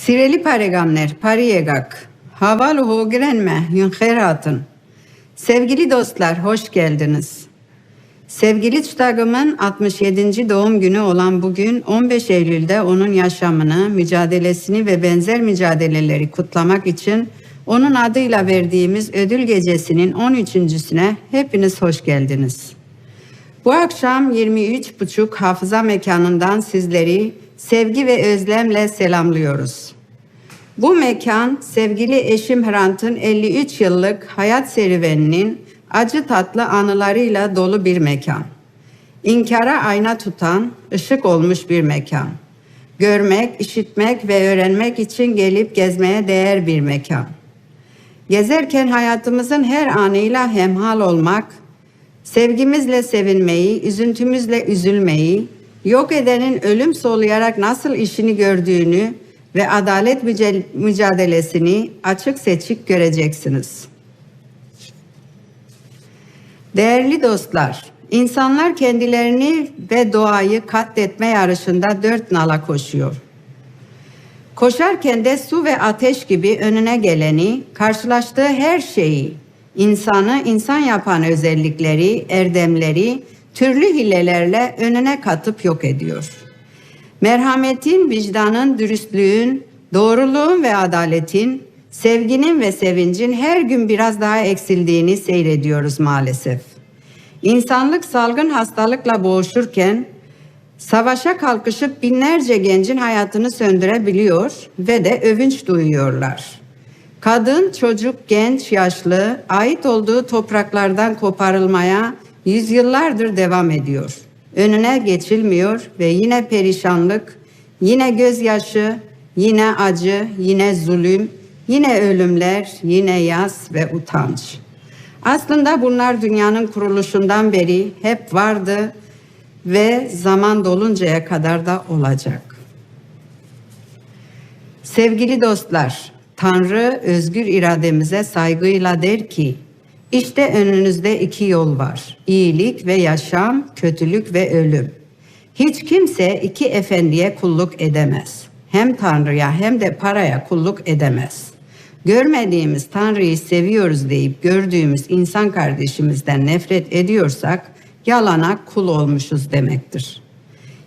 Sireli Peygamber Pariyegak Havalı Hogrenme Yünher Hatun Sevgili dostlar hoş geldiniz. Sevgili Çıtagım'ın 67. doğum günü olan bugün 15 Eylül'de onun yaşamını, mücadelesini ve benzer mücadeleleri kutlamak için onun adıyla verdiğimiz ödül gecesinin 13.süne hepiniz hoş geldiniz. Bu akşam 23.30 hafıza mekanından sizleri sevgi ve özlemle selamlıyoruz. Bu mekan sevgili eşim Hrant'ın 53 yıllık hayat serüveninin acı tatlı anılarıyla dolu bir mekan. İnkara ayna tutan, ışık olmuş bir mekan. Görmek, işitmek ve öğrenmek için gelip gezmeye değer bir mekan. Gezerken hayatımızın her anıyla hemhal olmak, sevgimizle sevinmeyi, üzüntümüzle üzülmeyi, yok edenin ölüm soluyarak nasıl işini gördüğünü ve adalet mücadelesini açık seçik göreceksiniz. Değerli dostlar, insanlar kendilerini ve doğayı katletme yarışında dört nala koşuyor. Koşarken de su ve ateş gibi önüne geleni, karşılaştığı her şeyi, insanı insan yapan özellikleri, erdemleri türlü hilelerle önüne katıp yok ediyor. Merhametin, vicdanın, dürüstlüğün, doğruluğun ve adaletin, sevginin ve sevincin her gün biraz daha eksildiğini seyrediyoruz maalesef. İnsanlık salgın hastalıkla boğuşurken savaşa kalkışıp binlerce gencin hayatını söndürebiliyor ve de övünç duyuyorlar. Kadın, çocuk, genç, yaşlı ait olduğu topraklardan koparılmaya yüzyıllardır devam ediyor. Önüne geçilmiyor ve yine perişanlık, yine gözyaşı, yine acı, yine zulüm, yine ölümler, yine yas ve utanç. Aslında bunlar dünyanın kuruluşundan beri hep vardı ve zaman doluncaya kadar da olacak. Sevgili dostlar, Tanrı özgür irademize saygıyla der ki, işte önünüzde iki yol var. İyilik ve yaşam, kötülük ve ölüm. Hiç kimse iki efendiye kulluk edemez. Hem Tanrı'ya hem de paraya kulluk edemez. Görmediğimiz Tanrı'yı seviyoruz deyip gördüğümüz insan kardeşimizden nefret ediyorsak yalana kul olmuşuz demektir.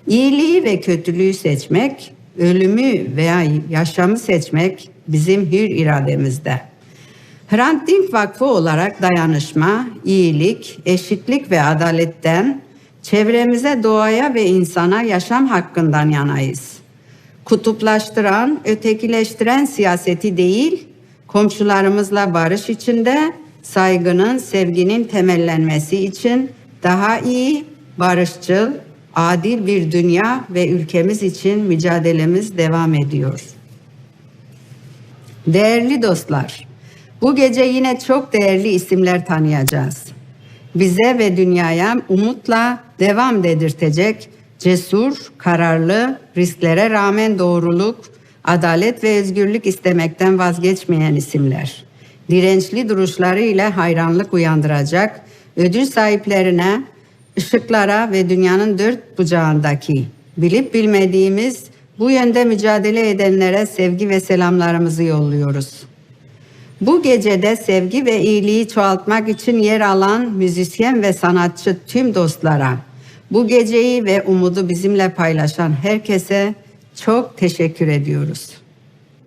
İyiliği ve kötülüğü seçmek, ölümü veya yaşamı seçmek bizim hür irademizde. Hrant Dink Vakfı olarak dayanışma, iyilik, eşitlik ve adaletten çevremize, doğaya ve insana yaşam hakkından yanayız. Kutuplaştıran, ötekileştiren siyaseti değil, komşularımızla barış içinde saygının, sevginin temellenmesi için daha iyi, barışçıl, adil bir dünya ve ülkemiz için mücadelemiz devam ediyor. Değerli dostlar, bu gece yine çok değerli isimler tanıyacağız. Bize ve dünyaya umutla devam dedirtecek cesur, kararlı, risklere rağmen doğruluk, adalet ve özgürlük istemekten vazgeçmeyen isimler. Dirençli duruşlarıyla hayranlık uyandıracak, ödül sahiplerine, ışıklara ve dünyanın dört bucağındaki bilip bilmediğimiz bu yönde mücadele edenlere sevgi ve selamlarımızı yolluyoruz. Bu gecede sevgi ve iyiliği çoğaltmak için yer alan müzisyen ve sanatçı tüm dostlara, bu geceyi ve umudu bizimle paylaşan herkese çok teşekkür ediyoruz.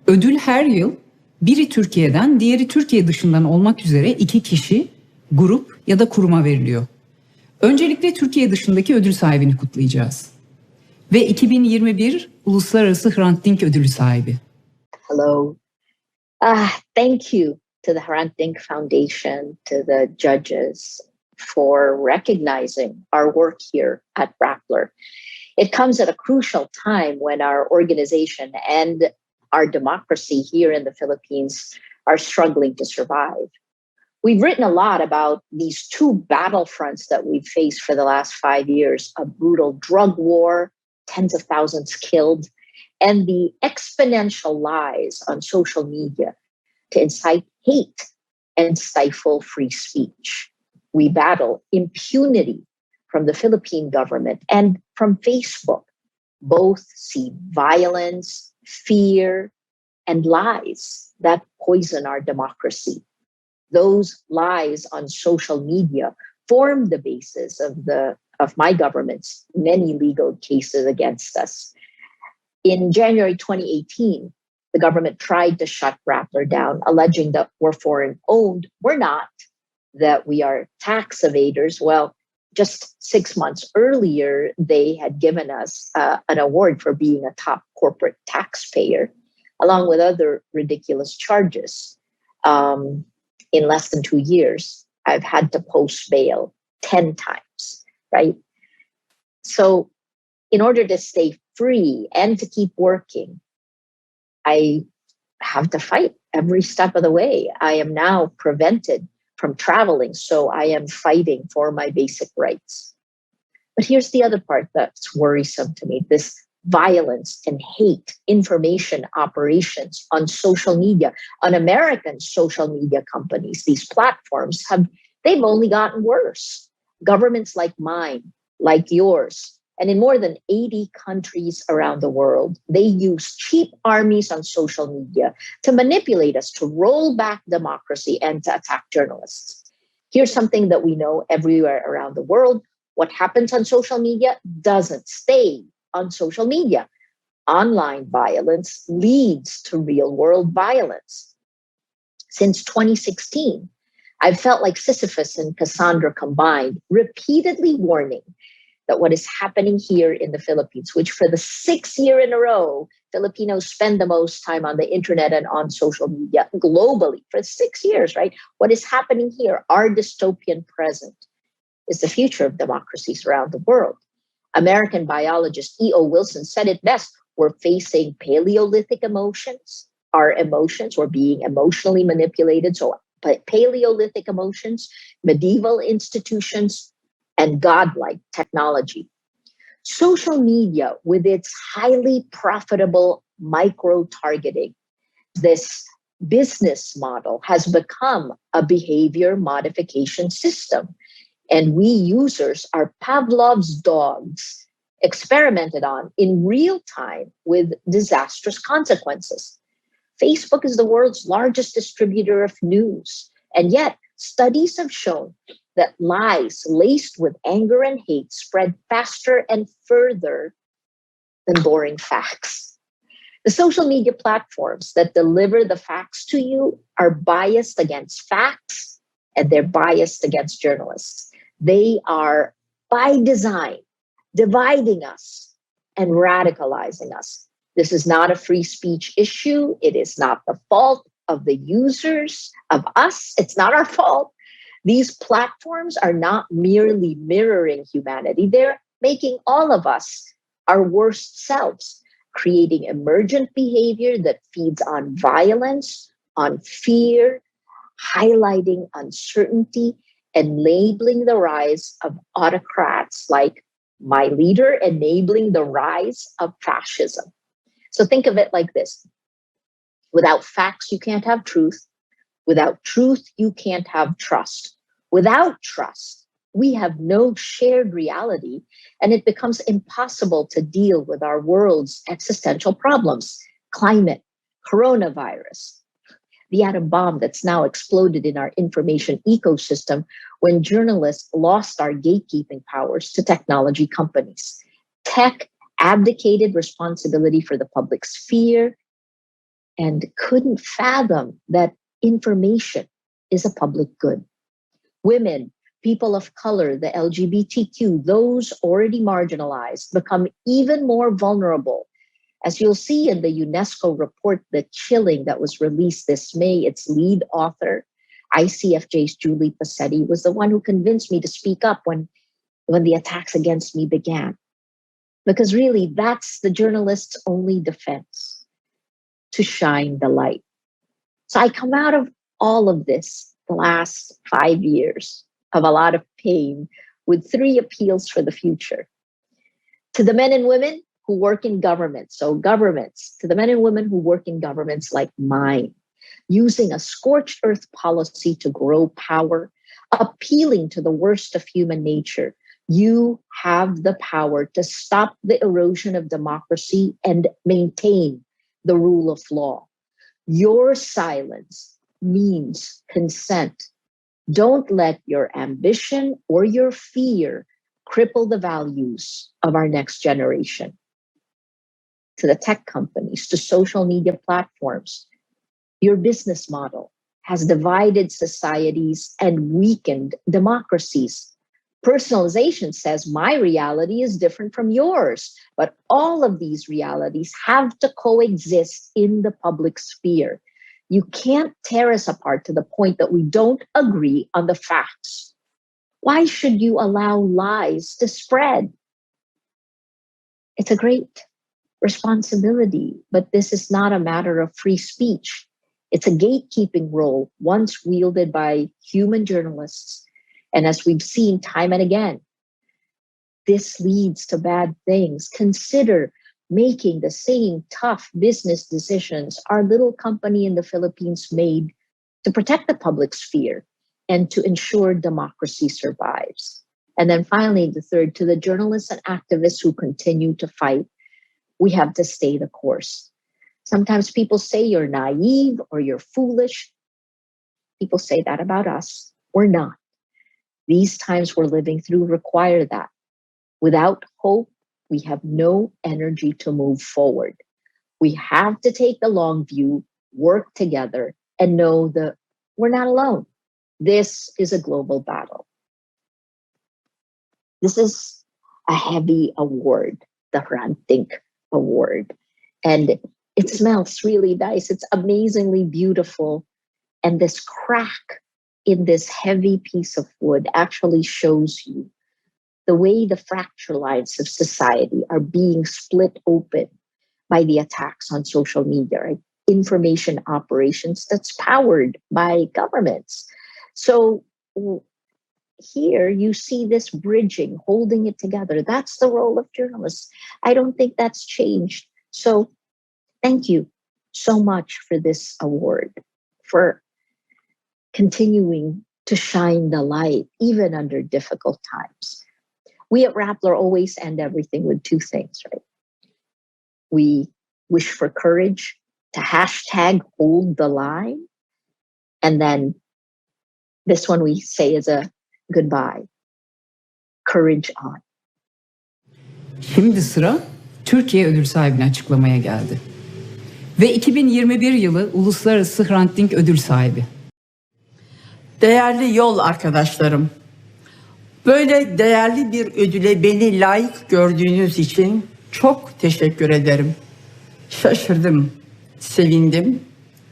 Ödül her yıl biri Türkiye'den, diğeri Türkiye dışından olmak üzere iki kişi, grup ya da kuruma veriliyor. Öncelikle Türkiye dışındaki ödül sahibini kutlayacağız. Ve 2021 Uluslararası Hrant Dink Ödülü sahibi. Hello. Ah, thank you to the Hrant Dink Foundation, to the judges for recognizing our work here at Rappler. It comes at a crucial time when our organization and our democracy here in the Philippines are struggling to survive. We've written a lot about these two battlefronts that we've faced for the last five years a brutal drug war, tens of thousands killed, and the exponential lies on social media to incite hate and stifle free speech. We battle impunity from the Philippine government and from Facebook. Both see violence, fear, and lies that poison our democracy. Those lies on social media form the basis of the of my government's many legal cases against us. In January 2018, the government tried to shut Rappler down, alleging that we're foreign owned. We're not, that we are tax evaders. Well, just six months earlier, they had given us uh, an award for being a top corporate taxpayer, along with other ridiculous charges. Um, in less than two years, I've had to post bail 10 times, right? So, in order to stay free and to keep working, I have to fight every step of the way. I am now prevented from traveling, so I am fighting for my basic rights. But here's the other part that's worrisome to me this violence and hate information operations on social media, on American social media companies. These platforms have, they've only gotten worse. Governments like mine, like yours, and in more than 80 countries around the world, they use cheap armies on social media to manipulate us, to roll back democracy, and to attack journalists. Here's something that we know everywhere around the world what happens on social media doesn't stay on social media. Online violence leads to real world violence. Since 2016, I've felt like Sisyphus and Cassandra combined, repeatedly warning that what is happening here in the Philippines, which for the sixth year in a row, Filipinos spend the most time on the internet and on social media globally for six years, right? What is happening here, our dystopian present, is the future of democracies around the world. American biologist E.O. Wilson said it best we're facing Paleolithic emotions. Our emotions, we're being emotionally manipulated. So, Paleolithic emotions, medieval institutions, and godlike technology. Social media, with its highly profitable micro targeting, this business model has become a behavior modification system. And we users are Pavlov's dogs experimented on in real time with disastrous consequences. Facebook is the world's largest distributor of news. And yet, studies have shown that lies laced with anger and hate spread faster and further than boring facts. The social media platforms that deliver the facts to you are biased against facts and they're biased against journalists. They are, by design, dividing us and radicalizing us. This is not a free speech issue. It is not the fault of the users, of us. It's not our fault. These platforms are not merely mirroring humanity, they're making all of us our worst selves, creating emergent behavior that feeds on violence, on fear, highlighting uncertainty, and labeling the rise of autocrats like my leader, enabling the rise of fascism. So think of it like this without facts, you can't have truth. Without truth, you can't have trust. Without trust, we have no shared reality, and it becomes impossible to deal with our world's existential problems climate, coronavirus, the atom bomb that's now exploded in our information ecosystem when journalists lost our gatekeeping powers to technology companies. Tech abdicated responsibility for the public sphere and couldn't fathom that information is a public good. Women, people of color, the LGBTQ, those already marginalized become even more vulnerable. As you'll see in the UNESCO report, The Chilling, that was released this May, its lead author, ICFJ's Julie Posetti, was the one who convinced me to speak up when, when the attacks against me began. Because really, that's the journalist's only defense to shine the light. So I come out of all of this the last five years of a lot of pain with three appeals for the future. To the men and women who work in government, so governments, to the men and women who work in governments like mine, using a scorched earth policy to grow power, appealing to the worst of human nature. You have the power to stop the erosion of democracy and maintain the rule of law. Your silence means consent. Don't let your ambition or your fear cripple the values of our next generation. To the tech companies, to social media platforms, your business model has divided societies and weakened democracies. Personalization says my reality is different from yours, but all of these realities have to coexist in the public sphere. You can't tear us apart to the point that we don't agree on the facts. Why should you allow lies to spread? It's a great responsibility, but this is not a matter of free speech. It's a gatekeeping role once wielded by human journalists. And as we've seen time and again, this leads to bad things. Consider making the same tough business decisions our little company in the Philippines made to protect the public sphere and to ensure democracy survives. And then finally, the third, to the journalists and activists who continue to fight, we have to stay the course. Sometimes people say you're naive or you're foolish. People say that about us. We're not. These times we're living through require that. Without hope, we have no energy to move forward. We have to take the long view, work together, and know that we're not alone. This is a global battle. This is a heavy award, the Ranting Award. And it smells really nice. It's amazingly beautiful. And this crack in this heavy piece of wood actually shows you the way the fracture lines of society are being split open by the attacks on social media, right? information operations that's powered by governments. So here you see this bridging, holding it together. That's the role of journalists. I don't think that's changed. So thank you so much for this award, for continuing to shine the light even under difficult times. We at Rappler always end everything with two things, right? We wish for courage to hashtag hold the line. And then this one we say is a goodbye. Courage on. Şimdi sıra Türkiye ödül sahibini açıklamaya geldi. Ve 2021 yılı Uluslararası Hrant Dink ödül sahibi. Değerli yol arkadaşlarım, böyle değerli bir ödüle beni layık gördüğünüz için çok teşekkür ederim. Şaşırdım, sevindim,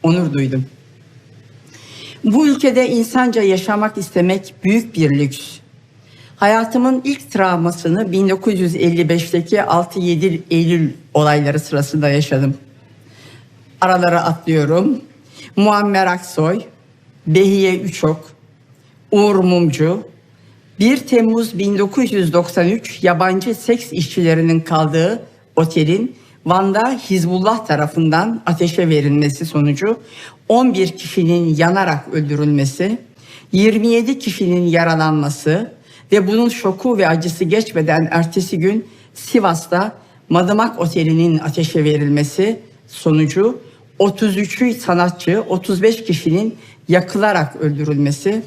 onur duydum. Bu ülkede insanca yaşamak istemek büyük bir lüks. Hayatımın ilk travmasını 1955'teki 6-7 Eylül olayları sırasında yaşadım. Aralara atlıyorum. Muammer Aksoy, Behiye Üçok, Uğur Mumcu, 1 Temmuz 1993 yabancı seks işçilerinin kaldığı otelin Van'da Hizbullah tarafından ateşe verilmesi sonucu 11 kişinin yanarak öldürülmesi, 27 kişinin yaralanması ve bunun şoku ve acısı geçmeden ertesi gün Sivas'ta Madımak Oteli'nin ateşe verilmesi sonucu 33 sanatçı, 35 kişinin yakılarak öldürülmesi,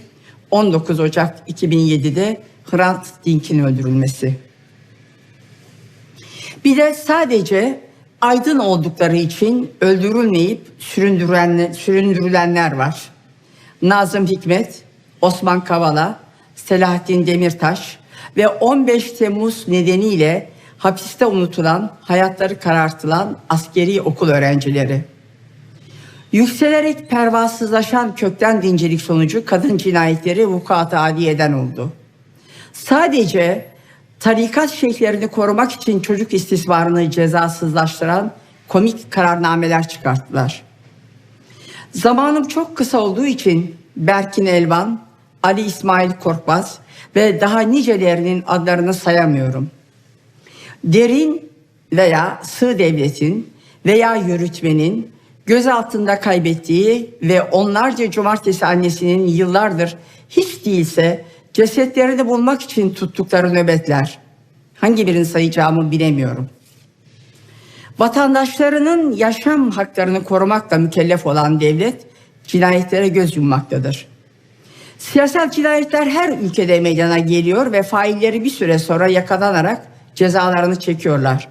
19 Ocak 2007'de Hrant Dink'in öldürülmesi. Bir de sadece aydın oldukları için öldürülmeyip süründürülenler, var. Nazım Hikmet, Osman Kavala, Selahattin Demirtaş ve 15 Temmuz nedeniyle hapiste unutulan, hayatları karartılan askeri okul öğrencileri. Yükselerek pervasızlaşan kökten dincilik sonucu kadın cinayetleri vukuat adiyeden oldu. Sadece tarikat şeyhlerini korumak için çocuk istismarını cezasızlaştıran komik kararnameler çıkarttılar. Zamanım çok kısa olduğu için Berkin Elvan, Ali İsmail Korkmaz ve daha nicelerinin adlarını sayamıyorum. Derin veya sığ devletin veya yürütmenin göz altında kaybettiği ve onlarca cumartesi annesinin yıllardır hiç değilse cesetlerini bulmak için tuttukları nöbetler. Hangi birini sayacağımı bilemiyorum. Vatandaşlarının yaşam haklarını korumakla mükellef olan devlet cinayetlere göz yummaktadır. Siyasal cinayetler her ülkede meydana geliyor ve failleri bir süre sonra yakalanarak cezalarını çekiyorlar.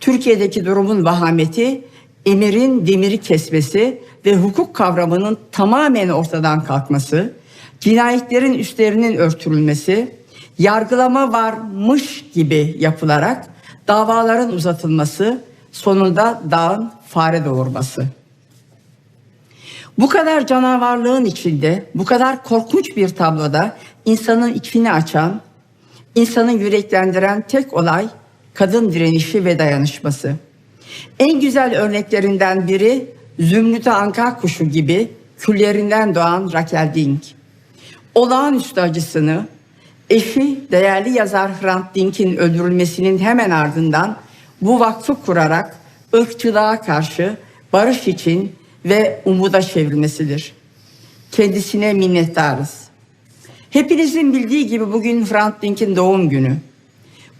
Türkiye'deki durumun vahameti emirin demiri kesmesi ve hukuk kavramının tamamen ortadan kalkması, cinayetlerin üstlerinin örtülmesi, yargılama varmış gibi yapılarak davaların uzatılması, sonunda dağın fare doğurması. Bu kadar canavarlığın içinde, bu kadar korkunç bir tabloda insanın içini açan, insanı yüreklendiren tek olay kadın direnişi ve dayanışması. En güzel örneklerinden biri Zümrüt'e anka kuşu gibi küllerinden doğan Raquel Dink. Olağanüstü acısını eşi değerli yazar Hrant Dink'in öldürülmesinin hemen ardından bu vakfı kurarak ırkçılığa karşı barış için ve umuda çevrilmesidir. Kendisine minnettarız. Hepinizin bildiği gibi bugün Hrant Dink'in doğum günü.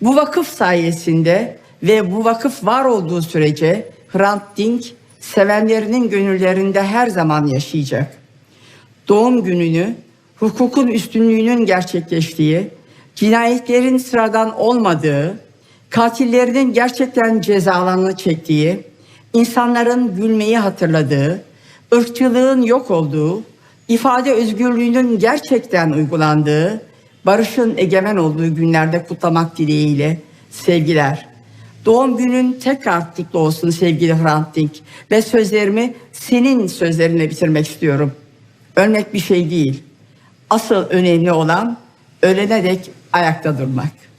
Bu vakıf sayesinde ve bu vakıf var olduğu sürece Hrant Dink sevenlerinin gönüllerinde her zaman yaşayacak. Doğum gününü hukukun üstünlüğünün gerçekleştiği, cinayetlerin sıradan olmadığı, katillerinin gerçekten cezalarını çektiği, insanların gülmeyi hatırladığı, ırkçılığın yok olduğu, ifade özgürlüğünün gerçekten uygulandığı, barışın egemen olduğu günlerde kutlamak dileğiyle sevgiler. Doğum günün tekrar kutlu olsun sevgili Hrant Dink ve sözlerimi senin sözlerinle bitirmek istiyorum. Ölmek bir şey değil. Asıl önemli olan ölene dek ayakta durmak.